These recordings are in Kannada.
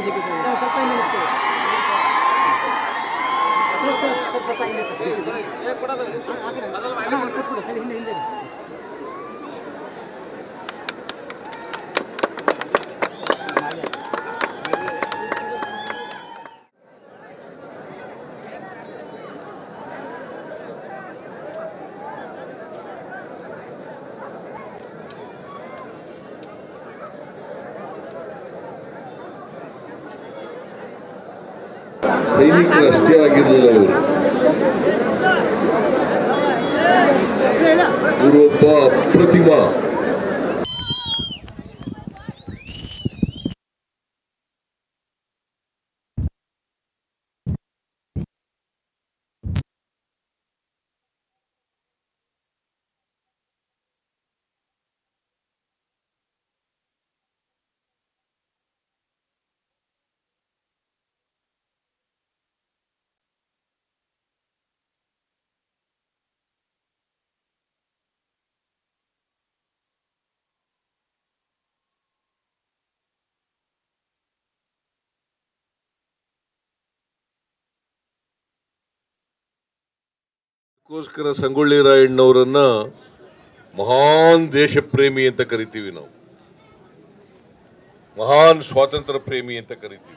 ಸರ್ ಸ್ವಲ್ಪ ಹಿಂದೆ ಸರ್ ಕೊಡೋದು. ಸರ್ ಹಿಂದೆ ಹಿಂದೆ. ಸೈನಿಕರಷ್ಟೇ ಆಗಿರಲಿಲ್ಲ ಅವರು. ಇವರೊಬ್ಬ ಅಪ್ರತಿಮ ಅದಕ್ಕೋಸ್ಕರ ಸಂಗೊಳ್ಳಿ ರಾಯಣ್ಣವರನ್ನ ಮಹಾನ್ ದೇಶ ಪ್ರೇಮಿ ಅಂತ ಕರಿತೀವಿ ನಾವು. ಮಹಾನ್ ಸ್ವಾತಂತ್ರ್ಯ ಪ್ರೇಮಿ ಅಂತ ಕರಿತೀವಿ.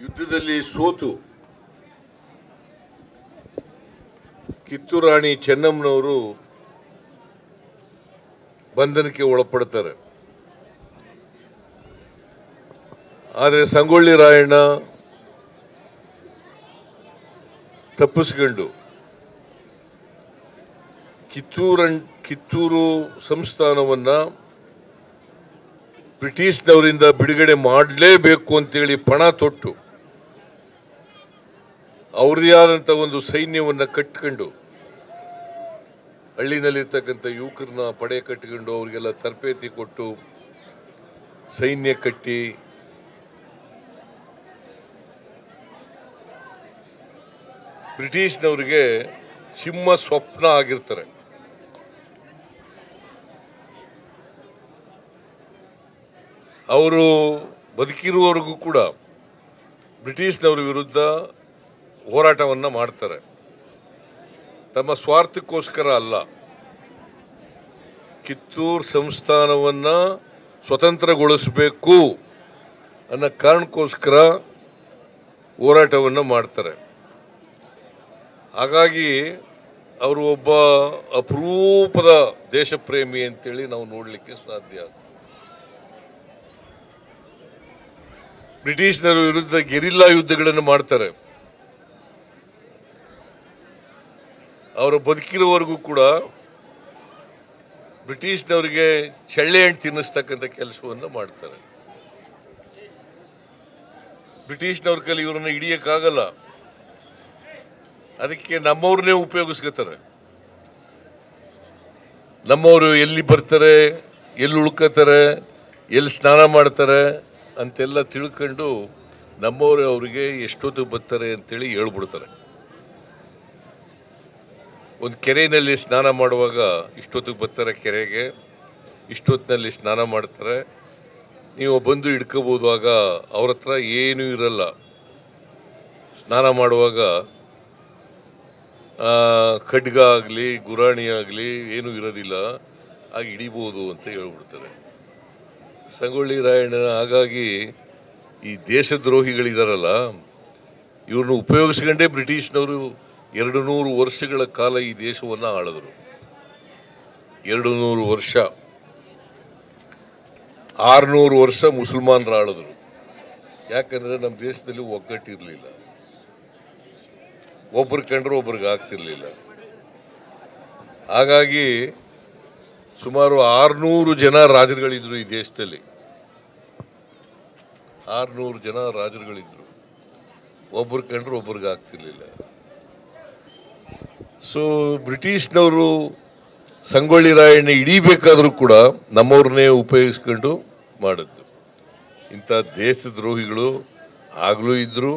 ಯುದ್ಧದಲ್ಲಿ ಸೋತು. ಕಿತ್ತೂರು ರಾಣಿ ಚೆನ್ನಮ್ಮನವರು ಬಂಧನಕ್ಕೆ ಒಳಪಡ್ತಾರೆ. ಆದರೆ ಸಂಗೊಳ್ಳಿ ರಾಯಣ್ಣ ತಪ್ಪಿಸ್ಕೊಂಡು ಕಿತ್ತೂರನ್, ಕಿತ್ತೂರು ಸಂಸ್ಥಾನವನ್ನು ಬ್ರಿಟಿಷ್ನವರಿಂದ ಬಿಡುಗಡೆ ಮಾಡಲೇಬೇಕು ಅಂತೇಳಿ ಪಣ ತೊಟ್ಟು ಅವ್ರದೇ ಆದಂಥ ಒಂದು ಸೈನ್ಯವನ್ನು ಕಟ್ಕೊಂಡು ಹಳ್ಳಿನಲ್ಲಿರ್ತಕ್ಕಂಥ ಯುವಕರನ್ನ ಪಡೆ ಕಟ್ಕೊಂಡು ಅವರಿಗೆಲ್ಲ ತರಬೇತಿ ಕೊಟ್ಟು ಸೈನ್ಯ ಕಟ್ಟಿ ಬ್ರಿಟಿಷ್ನವರಿಗೆ ಸಿಂಹ ಸ್ವಪ್ನ ಆಗಿರ್ತಾರೆ. ಅವರು ಬದುಕಿರುವವರೆಗೂ ಕೂಡ ಬ್ರಿಟಿಷ್ನವ್ರ ವಿರುದ್ಧ ಹೋರಾಟವನ್ನು ಮಾಡ್ತಾರೆ. ತಮ್ಮ ಸ್ವಾರ್ಥಕ್ಕೋಸ್ಕರ ಅಲ್ಲ. ಕಿತ್ತೂರು ಸಂಸ್ಥಾನವನ್ನು ಸ್ವತಂತ್ರಗೊಳಿಸಬೇಕು ಅನ್ನೋ ಕಾರಣಕ್ಕೋಸ್ಕರ ಹೋರಾಟವನ್ನು ಮಾಡ್ತಾರೆ. ಹಾಗಾಗಿ ಅವರು ಒಬ್ಬ ಅಪರೂಪದ ದೇಶಪ್ರೇಮಿ ಅಂತೇಳಿ ನಾವು ನೋಡಲಿಕ್ಕೆ ಸಾಧ್ಯ ಬ್ರಿಟಿಷ್ನರ ವಿರುದ್ಧ ಗೆರಿಲ್ಲಾ ಯುದ್ಧಗಳನ್ನು ಮಾಡ್ತಾರೆ. ಅವರು ಬದುಕಿರುವವರೆಗೂ ಕೂಡ ಬ್ರಿಟಿಷ್ನವರಿಗೆ ಚಳ್ಳೆ ಹಣ್ಣು ತಿನ್ನಿಸ್ತಕ್ಕಂಥ ಕೆಲಸವನ್ನು ಮಾಡ್ತಾರೆ. ಬ್ರಿಟಿಷ್ನವ್ರ ಕಲಿ ಇವರನ್ನು ಹಿಡಿಯಕ್ಕಾಗಲ್ಲ. ಅದಕ್ಕೆ ನಮ್ಮವ್ರನ್ನೇ ಉಪಯೋಗಿಸ್ಕೊತಾರೆ. ನಮ್ಮವರು ಎಲ್ಲಿ ಬರ್ತಾರೆ, ಎಲ್ಲಿ ಉಳ್ಕೋತಾರೆ, ಎಲ್ಲಿ ಸ್ನಾನ ಮಾಡ್ತಾರೆ ಅಂತೆಲ್ಲ ತಿಳ್ಕೊಂಡು ನಮ್ಮವರು ಅವರಿಗೆ ಎಷ್ಟೊತ್ತಿಗೆ ಬರ್ತಾರೆ ಅಂತೇಳಿ ಹೇಳ್ಬಿಡ್ತಾರೆ. ಒಂದು ಕೆರೆಯಲ್ಲಿ ಸ್ನಾನ ಮಾಡುವಾಗ ಇಷ್ಟೊತ್ತಿಗೆ ಬರ್ತಾರೆ ಕೆರೆಗೆ, ಇಷ್ಟೊತ್ತಿನಲ್ಲಿ ಸ್ನಾನ ಮಾಡ್ತಾರೆ. ನೀವು ಬಂದು ಹಿಡ್ಕೋಬೋದು ಆಗ ಅವ್ರ ಹತ್ರ ಏನೂ ಇರಲ್ಲ. ಸ್ನಾನ ಮಾಡುವಾಗ ಖಡ್ಗ ಆಗಲಿ ಗುರಾಣಿ ಆಗಲಿ ಏನೂ ಇರೋದಿಲ್ಲ. ಆಗ ಹಿಡಿಬೋದು ಅಂತ ಹೇಳ್ಬಿಡ್ತಾರೆ. ಸಂಗೊಳ್ಳಿ ರಾಯಣ್ಣನ ಹಾಗಾಗಿ ಈ ದೇಶದ್ರೋಹಿಗಳಿದಾರಲ್ಲ ಇವ್ರನ್ನ ಉಪಯೋಗಿಸ್ಕೊಂಡೇ ಬ್ರಿಟಿಷ್ನವರು ಎರಡು ನೂರು ವರ್ಷಗಳ ಕಾಲ ಈ ದೇಶವನ್ನು ಆಳಿದ್ರು. ಎರಡು ನೂರು ವರ್ಷ. ಆರುನೂರು ವರ್ಷ ಮುಸಲ್ಮಾನರು ಆಳಿದ್ರು ಯಾಕಂದರೆ ನಮ್ಮ ದೇಶದಲ್ಲಿ ಒಗ್ಗಟ್ಟಿರಲಿಲ್ಲ. ಒಬ್ರು ಕಂಡ್ರೆ ಒಬ್ರಿಗೆ ಆಗ್ತಿರ್ಲಿಲ್ಲ. ಹಾಗಾಗಿ ಸುಮಾರು ಆರುನೂರು ಜನ ರಾಜರುಗಳಿದ್ರು ಈ ದೇಶದಲ್ಲಿ. ಆರುನೂರು ಜನ ರಾಜರುಗಳಿದ್ರು. ಒಬ್ರು ಕಂಡ್ರೆ ಒಬ್ರಿಗೆ ಆಗ್ತಿರ್ಲಿಲ್ಲ. ಸೊ ಬ್ರಿಟಿಷ್ನವರು ಸಂಗೊಳ್ಳಿ ರಾಯಣ್ಣ ಇಡೀಬೇಕಾದ್ರೂ ಕೂಡ ನಮ್ಮವ್ರನ್ನೇ ಉಪಯೋಗಿಸ್ಕೊಂಡು ಮಾಡಿದ್ದು. ಇಂಥ ದೇಶದ್ರೋಹಿಗಳು ಆಗಲೂ ಇದ್ದರು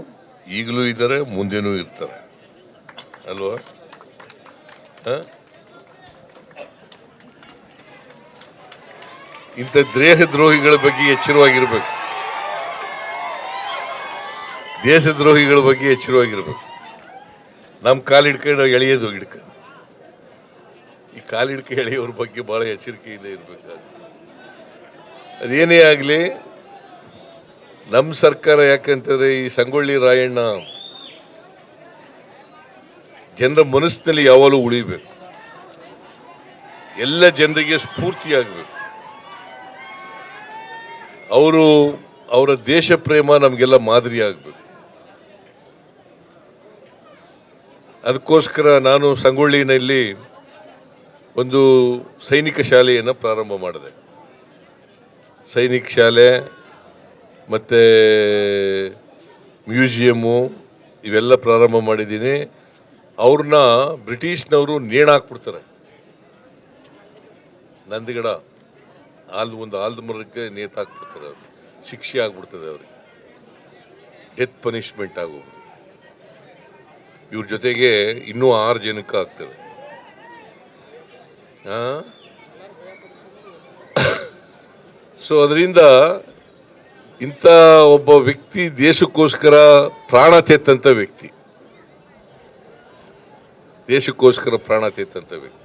ಈಗಲೂ ಇದ್ದಾರೆ, ಮುಂದೆನೂ ಇರ್ತಾರೆ. ಅಲ್ವಾ? ಇಂಥ ದೇಶದ್ರೋಹಿಗಳ ಬಗ್ಗೆ ಎಚ್ಚರವಾಗಿರ್ಬೇಕು. ದೇಶದ್ರೋಹಿಗಳ ಬಗ್ಗೆ ಎಚ್ಚರವಾಗಿರ್ಬೇಕು. ನಮ್ಮ ಕಾಲು ಎಳೆಯೋದು ಹಿಡ್ಕ. ಈ ಕಾಲು ಹಿಡ್ಕ ಎಳೆಯೋರ ಬಗ್ಗೆ ಬಹಳ ಎಚ್ಚರಿಕೆಯಿಂದ ಇರಬೇಕು ಅದೇನೇ ಆಗಲಿ ನಮ್ಮ ಸರ್ಕಾರ ಯಾಕಂತಂದ್ರೆ ಈ ಸಂಗೊಳ್ಳಿ ರಾಯಣ್ಣ ಜನರ ಮನಸ್ಸಿನಲ್ಲಿ ಯಾವಾಗಲೂ ಉಳಿಬೇಕು. ಎಲ್ಲ ಜನರಿಗೆ ಸ್ಫೂರ್ತಿಯಾಗಬೇಕು. ಅವರು ಅವರ ದೇಶ ಪ್ರೇಮ ನಮಗೆಲ್ಲ ಮಾದರಿ ಆಗಬೇಕು. ಅದಕ್ಕೋಸ್ಕರ ನಾನು ಸಂಗೊಳ್ಳಿನಲ್ಲಿ ಒಂದು ಸೈನಿಕ ಶಾಲೆಯನ್ನು ಪ್ರಾರಂಭ ಮಾಡಿದೆ. ಸೈನಿಕ ಶಾಲೆ ಮತ್ತು ಮ್ಯೂಸಿಯಮ್ಮು ಇವೆಲ್ಲ ಪ್ರಾರಂಭ ಮಾಡಿದ್ದೀನಿ. ಅವ್ರನ್ನ ಬ್ರಿಟಿಷ್ನವರು ನೇಣಾಕ್ಬಿಡ್ತಾರೆ ನಂದಿಗಡ ಆಲ್ ಒಂದು ಆಲ್ದ ಮರಕ್ಕೆ ನೇತಾಕ್ಬಿಡ್ತಾರೆ ಅವರು. ಶಿಕ್ಷೆ ಆಗ್ಬಿಡ್ತದೆ ಅವ್ರಿಗೆ. ಡೆತ್ ಪನಿಷ್ಮೆಂಟ್ ಆಗೋದು. ಇವ್ರ ಜೊತೆಗೆ ಇನ್ನೂ ಆರು ಜನಕ್ಕೆ ಆಗ್ತದೆ. ಸೊ ಅದರಿಂದ ಇಂಥ ಒಬ್ಬ ವ್ಯಕ್ತಿ ದೇಶಕ್ಕೋಸ್ಕರ ಪ್ರಾಣ ತೆತ್ತಂಥ ವ್ಯಕ್ತಿ. ದೇಶಕ್ಕೋಸ್ಕರ ಪ್ರಾಣ ತೆತ್ತಂಥ ವ್ಯಕ್ತಿ.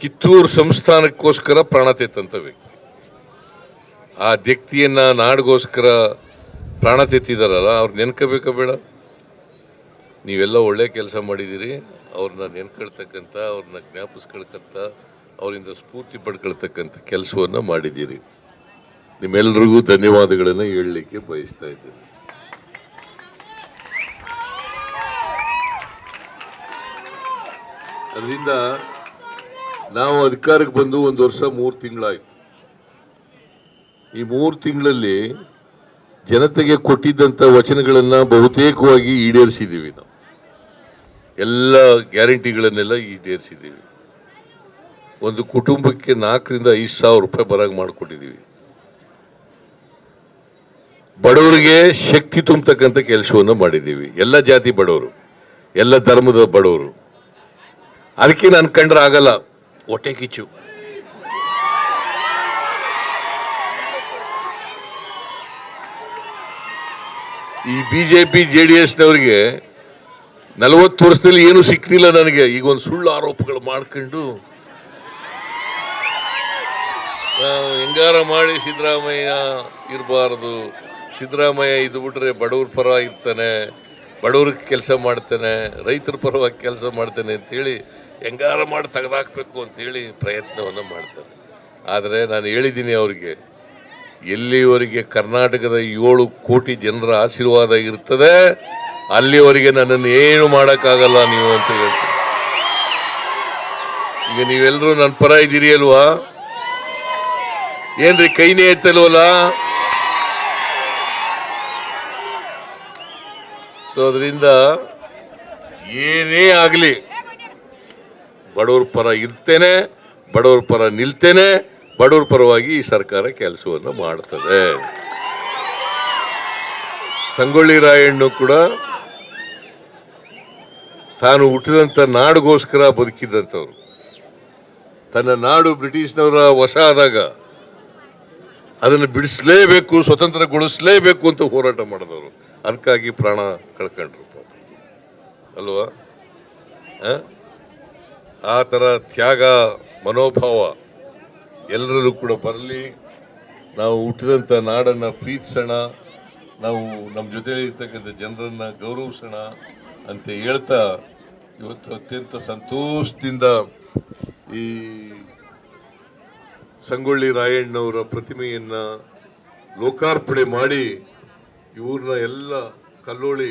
ಕಿತ್ತೂರು ಸಂಸ್ಥಾನಕ್ಕೋಸ್ಕರ ಪ್ರಾಣ ತೆತ್ತಂಥ ವ್ಯಕ್ತಿ. ಆ ವ್ಯಕ್ತಿಯನ್ನ ನಾಡಿಗೋಸ್ಕರ ಪ್ರಾಣ ತೆತ್ತಿದಾರಲ್ಲ ಅವ್ರು ನೆನ್ಕೋಬೇಕ ಬೇಡ? ನೀವೆಲ್ಲ ಒಳ್ಳೆ ಕೆಲಸ ಮಾಡಿದ್ದೀರಿ ಅವ್ರನ್ನ ನೆನ್ಕೊಳ್ತಕ್ಕಂಥ ಅವ್ರನ್ನ ಜ್ಞಾಪಿಸ್ಕೊಳ್ತಕ್ಕಂಥ ಅವರಿಂದ ಸ್ಫೂರ್ತಿ ಪಡ್ಕೊಳ್ತಕ್ಕಂಥ ಕೆಲಸವನ್ನು ಮಾಡಿದ್ದೀರಿ ನಿಮ್ಮೆಲ್ರಿಗೂ ಧನ್ಯವಾದಗಳನ್ನು ಹೇಳಲಿಕ್ಕೆ ಬಯಸ್ತಾ ಇದ್ದೇನೆ. ಅದರಿಂದ ನಾವು ಅಧಿಕಾರಕ್ಕೆ ಬಂದು ಒಂದು ವರ್ಷ ಮೂರು ತಿಂಗಳಾಯ್ತು. ಈ ಮೂರು ತಿಂಗಳಲ್ಲಿ ಜನತೆಗೆ ಕೊಟ್ಟಿದ್ದಂಥ ವಚನಗಳನ್ನು ಬಹುತೇಕವಾಗಿ ಈಡೇರಿಸಿದ್ದೀವಿ ನಾವು. ಎಲ್ಲ ಗ್ಯಾರಂಟಿಗಳನ್ನೆಲ್ಲ ಈಡೇರಿಸಿದ್ದೀವಿ. ಒಂದು ಕುಟುಂಬಕ್ಕೆ ನಾಲ್ಕರಿಂದ ಐದು ಸಾವಿರ ರೂಪಾಯಿ ಬರಾಗ ಮಾಡಿಕೊಟ್ಟಿದ್ದೀವಿ. ಬಡವರಿಗೆ ಶಕ್ತಿ ತುಂಬತಕ್ಕಂಥ ಕೆಲಸವನ್ನು ಮಾಡಿದ್ದೀವಿ. ಎಲ್ಲ ಜಾತಿ ಬಡವರು ಎಲ್ಲ ಧರ್ಮದ ಬಡವರು. ಅದಕ್ಕೆ ನಾನು ಕಂಡ್ರೆ ಆಗಲ್ಲ. ಹೊಟ್ಟೆ ಕಿಚ್ಚು. ಈ B J P J D ಎಸ್ನವ್ರಿಗೆ ನಲವತ್ತು ವರ್ಷದಲ್ಲಿ ಏನು ಸಿಕ್ತಿಲ್ಲ ನನಗೆ. ಈಗ ಒಂದು ಸುಳ್ಳು ಆರೋಪಗಳು ಮಾಡ್ಕೊಂಡು ಹೆಂಗಾರ ಮಾಡಿ ಸಿದ್ದರಾಮಯ್ಯ ಇರಬಾರ್ದು. ಸಿದ್ದರಾಮಯ್ಯ ಇದು ಬಿಟ್ರೆ ಬಡವ್ರ ಪರವಾಗಿರ್ತಾನೆ ಬಡವ್ರಿಗೆ ಕೆಲಸ ಮಾಡ್ತಾನೆ, ರೈತರ ಪರವಾಗಿ ಕೆಲಸ ಮಾಡ್ತಾನೆ ಅಂತೇಳಿ ಹೆಂಗಾರ ಮಾಡಿ ತೆಗೆದಾಕ್ಬೇಕು ಅಂತೇಳಿ ಪ್ರಯತ್ನವನ್ನು ಮಾಡ್ತಾನೆ. ಆದರೆ ನಾನು ಹೇಳಿದ್ದೀನಿ ಅವರಿಗೆ, ಎಲ್ಲಿವರೆಗೆ ಕರ್ನಾಟಕದ ಏಳು ಕೋಟಿ ಜನರ ಆಶೀರ್ವಾದ ಇರ್ತದೆ, ಅಲ್ಲಿವರೆಗೆ ನನ್ನನ್ನು ಏನು ಮಾಡೋಕ್ಕಾಗಲ್ಲ ನೀವು ಅಂತ ಹೇಳ್ತೀನಿ. ಈಗ ನೀವೆಲ್ಲರೂ ನನ್ನ ಪರ ಇದ್ದೀರಿ ಅಲ್ವಾ? ಏನ್ರಿ ಕೈನೇ ಎತ್ತಲ್ವಲ್ಲ ಸೊ ಅದರಿಂದ ಏನೇ ಆಗಲಿ ಬಡವ್ರ ಪರ ಇರ್ತೇನೆ, ಬಡವ್ರ ಪರ ನಿಲ್ತೇನೆ, ಬಡವ್ರ ಪರವಾಗಿ ಈ ಸರ್ಕಾರ ಕೆಲಸವನ್ನು ಮಾಡ್ತದೆ. ಸಂಗೊಳ್ಳಿ ರಾಯಣ್ಣು ಕೂಡ ತಾನು ಹುಟ್ಟಿದಂಥ ನಾಡಿಗೋಸ್ಕರ ಬದುಕಿದಂಥವ್ರು ತನ್ನ ನಾಡು ಬ್ರಿಟಿಷ್ನವರ ವಶ ಆದಾಗ ಅದನ್ನು ಬಿಡಿಸಲೇಬೇಕು, ಸ್ವತಂತ್ರಗೊಳಿಸಲೇಬೇಕು ಅಂತ ಹೋರಾಟ ಮಾಡಿದವರು. ಅದಕ್ಕಾಗಿ ಪ್ರಾಣ ಕಳ್ಕೊಂಡ್ರು. ಅಲ್ವಾ? ಆ ಥರ ತ್ಯಾಗ, ಮನೋಭಾವ ಎಲ್ಲರಲ್ಲೂ ಕೂಡ ಬರಲಿ ನಾವು ಹುಟ್ಟಿದಂಥ ನಾಡನ್ನು ಪ್ರೀತಿಸೋಣ ನಾವು ನಮ್ಮ ಜೊತೆಯಲ್ಲಿ ಇರ್ತಕ್ಕಂಥ ಜನರನ್ನ ಗೌರವಿಸೋಣ ಅಂತ ಹೇಳ್ತಾ ಇವತ್ತು ಅತ್ಯಂತ ಸಂತೋಷದಿಂದ ಈ ಸಂಗೊಳ್ಳಿ ರಾಯಣ್ಣವರ ಪ್ರತಿಮೆಯನ್ನು ಲೋಕಾರ್ಪಣೆ ಮಾಡಿ ಇವ್ರನ್ನ ಎಲ್ಲ ಕಲ್ಲೋಳಿ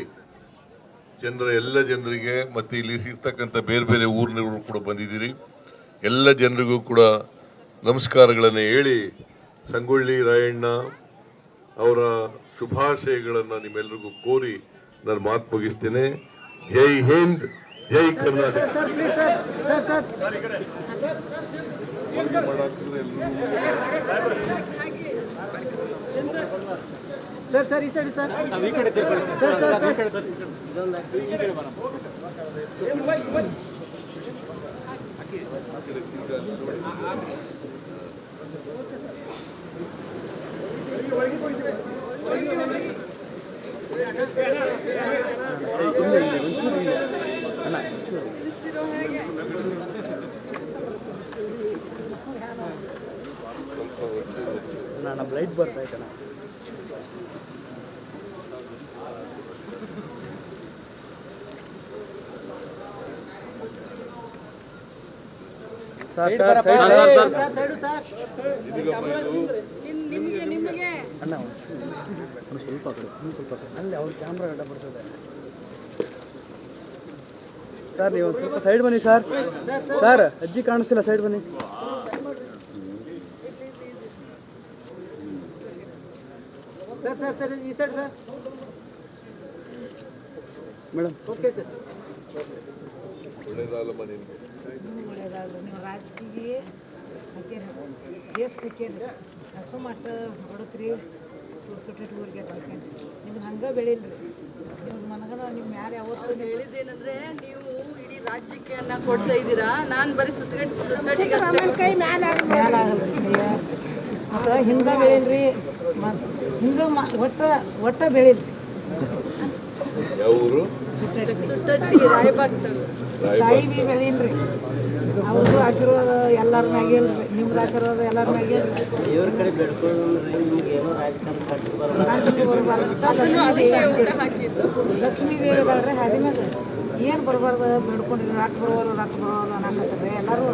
ಜನರ ಎಲ್ಲ ಜನರಿಗೆ ಮತ್ತು ಇಲ್ಲಿ ಸಿಗ್ತಕ್ಕಂಥ ಬೇರೆ ಬೇರೆ ಊರಿನವರು ಕೂಡ ಬಂದಿದ್ದೀರಿ ಎಲ್ಲ ಜನರಿಗೂ ಕೂಡ ನಮಸ್ಕಾರಗಳನ್ನು ಹೇಳಿ ಸಂಗೊಳ್ಳಿ ರಾಯಣ್ಣ ಅವರ ಶುಭಾಶಯಗಳನ್ನು ನಿಮ್ಮೆಲ್ಲರಿಗೂ ಕೋರಿ ನಾನು ಮಾತು ಮುಗಿಸ್ತೇನೆ ಜೈ ಹಿಂದ್ ಜೈ ಕರ್ನಾಟಕ ಸರ್ ಸರ್ ಈ ಸೈಡ್ ಸರ್. ನಮ್ಮ ಲೈಟ್ ಬರ್ತಾ ಐತಣ್ಣ ನಿಮ್- ನಿಮ್ಗೆ ನಿಮಗೆ ಅಣ್ಣ ಕಡೆ ಒಂದು ಸ್ವಲ್ಪ ಆ ಕಡೆ. ಅಲ್ಲಿ ಅವ್ರ ಕ್ಯಾಮ್ರಾ ಗಡ್ಡ ಬರ್ತದೆ. ಸರ್ ನೀವು ಸ್ವಲ್ಪ ಸೈಡ್ ಬನ್ನಿ ಸರ್. ಸರ್ ಅಜ್ಜಿ ಕಾಣಿಸ್ತಿಲ್ಲ ಸೈಡ್ ಬನ್ನಿ. ಸರ್ ಸರ್ ಸರ್ ಈ side sir. Madam. Okay sir ಒಳ್ಳೇದಾದ್ರು ನೀವು ರಾಜಕೀಯ ಹಾಕೇರಿ ದೇಶ ಹಾಕೇರಿ ಹಸು ಮಟ್ಟ ಹೊಡತ್ರಿ ಸುಟ್ಟು ಊರಿಗೆ ಹಾಕೇರಿ ನಿಮ್ಗೆ ಹಂಗೆ ಬೆಳಿಲ್ರಿ. ನಿಮ್ಮ ಮನಗನ ನಿಮ್ಮ ಯಾರು ಯಾವತ್ತು ಹೇಳಿದ್ದೇನಂದ್ರೆ ನೀವು ಇಡೀ ರಾಜ್ಯಕ್ಕೆ ಅನ್ನ ಕೊಡ್ತಾ ಇದ್ದೀರಾ? ನಾನು ಬರೀ ಸುತ್ತಗಟ್ಟು ಅಷ್ಟೇ. ಮತ್ತು ಹಿಂಗೆ ಬೆಳಿಲ್ರಿ. ಮತ್ತು ಹಿಂಗೆ ಮ ಒಟ್ಟ ಒಟ್ಟ ಬೆಳಿಲ್ರಿ. ಸುಟ್ಟಿ ಊರು? ಸುತ್ತಟ್ಟಿ ರಾಯಬಾಗ್ತಲ್ಲ ತಾಯಿ ಬಿ ಬೆಳಿಲ್ರಿ. ಅವ್ರದ್ದು ಆಶೀರ್ವಾದ ಎಲ್ಲರ ಮ್ಯಾಗಿಲ್ರಿ ನಿಮ್ದು ಆಶೀರ್ವಾದ ಎಲ್ಲರ ಮ್ಯಾಗಿಲ್ರಿ ಕಡೆ ಬೆಳ್ಕೊಳ್ಳೋದ್ರೆ ನಿಮ್ಗೆ ಏನೋ ರಾಜಕಾರಣ ಕಣ್ಣಿಗೆ ಬರ್ಬಾರ್ದು ಲಕ್ಷ್ಮೀ ದೇವಿ ಹಾಕಿದ್ದು. ಲಕ್ಷ್ಮೀ ದೇವಿ ಏನು ಬರಬಾರ್ದು? ಬೇಡ್ಕೊಂಡಿದ್ರು ರಾಕ್ ಬರೋರು ರಾಕ್ ಬರೋರು ಅನ್ನಕತ್ತಾರೆ ಎಲ್ಲರೂ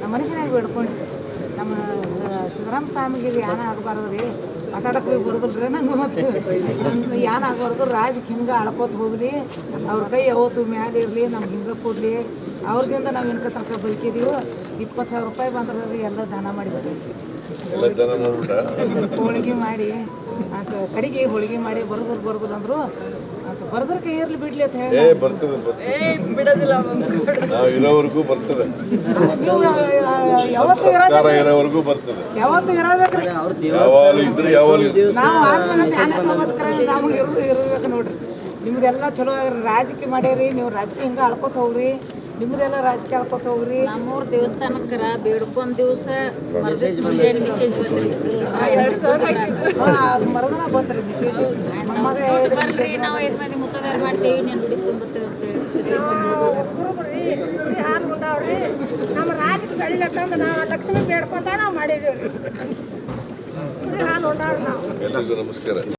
ನಮ್ಮ ಮನುಷ್ಯನಾಗ ಬೇಡ್ಕೊಂಡಿದ್ರು. ನಮ್ಮ ಸಿದ್ದರಾಮ ಸ್ವಾಮಿಗೆ ಯಾನ ಆಗಬಾರ್ದು ರೀ ಮಾತಾಡಕ್ಕೆ ಭೀ ರೀ ನಂಗೆ ಮತ್ತು. ಯಾನ ಆಗಬಾರ್ದು? ರಾಜಕ್ಕೆ ಹಿಂಗೆ ಅಳ್ಕೋತ ಹೋಗ್ಲಿ. ಅವ್ರ ಕೈ ಯಾವತ್ತು ಮ್ಯಾಲೆ ಇರಲಿ ನಮ್ಗೆ ಹಿಂಗೆ ಕೊಡಲಿ. ಅವ್ರದಿಂದ ನಾವು ಏನಕ್ಕೆ ತನಕ ಬದುಕಿದೀವೋ ಇಪ್ಪತ್ತು ಸಾವಿರ ರೂಪಾಯಿ ಬಂದ್ರೆ ರೀ ಎಲ್ಲ ದಾನ ಮಾಡಿ ಮಾಡ್ಬಿಟ್ಟ? ಹೋಳಿಗೆ ಮಾಡಿ ಆತ ಕಡೆಗೆ ಹೋಳಿಗೆ ಮಾಡಿ ಬರೋದ್ರ ಬರ್ದು ಅಂದ್ರು ಆತ ಬರೋದ್ರ ಕೈ ಇರ್ಲಿ ಬಿಡ್ಲಿ ಅಂತ ಏ ಹೇಳಿ ಬರ್ತದೆ ಬಿಡೋದಿಲ್ಲ ನಾವು ಇರೋವರೆಗೂ ಬರ್ತದೆ. ಯಾವತ್ತು ಇರೋವರೆಗೂ ಬರ್ತದೆ. ಯಾವತ್ತು ಇರಬೇಕ್ರಿ. ಯಾವಾಗಲೂ ಇದ್ರೆ ಯಾವಾಗಲೂ ಇರ್ತದೆ ನಾವು ಆದ್ಮೇಲೆ ಧ್ಯಾನಕ್ಕೆ ಹೋಗೋದ್ಕರ ನಮಗೆ ಇರೋದು ಇರ್ಬೇಕು ನೋಡ್ರಿ. ನಿಮ್ದೆಲ್ಲ ಚಲೋ ಆಗ್ರಿ. ರಾಜಕೀಯ ಮಾಡ್ಯಾರಿ ನೀವು ರಾಜಕೀಯ ಹಿಂಗೆ ಅಳ್ಕೊತ ಹೋಗ್ರಿ. ನಿಮ್ದೆಲ್ಲ ರಾಜಕೀಯ ಅಳ್ಕೊತ ಹೋಗ್ರಿ? ನಮ್ಮೂರ್ ದೇವಸ್ಥಾನಕ್ಕರ ಬೇಡ್ಕೊಂಡ್ ದಿವಸ ಮರ್ದಿಸ್ ಮೆಸೇಜ್ ಮರದನ ಬಂದ್ರಿ ಮೆಸೇಜ್ ಮಗ ದುಡ್ಡು ಬರ್ರಿ ನಾವು ಐದು ಮಂದಿ ಮುತ್ತಗಾರ ಮಾಡ್ತೇವಿ ನೀನು ದುಡಿ ಅಂತ ಹೇಳಿ ನಮ್ಮ ರಾಜಕ್ಕೆ ನಾವು ಲಕ್ಷ್ಮಿ ಬೇಡ್ಕೊಂತ ನಾವು ಮಾಡಿದೀವಿ ಹಾಲು ಉಂಡವ್ರಿ ನಾವು? ಎಲ್ಲರಿಗೂ ನಮಸ್ಕಾರ.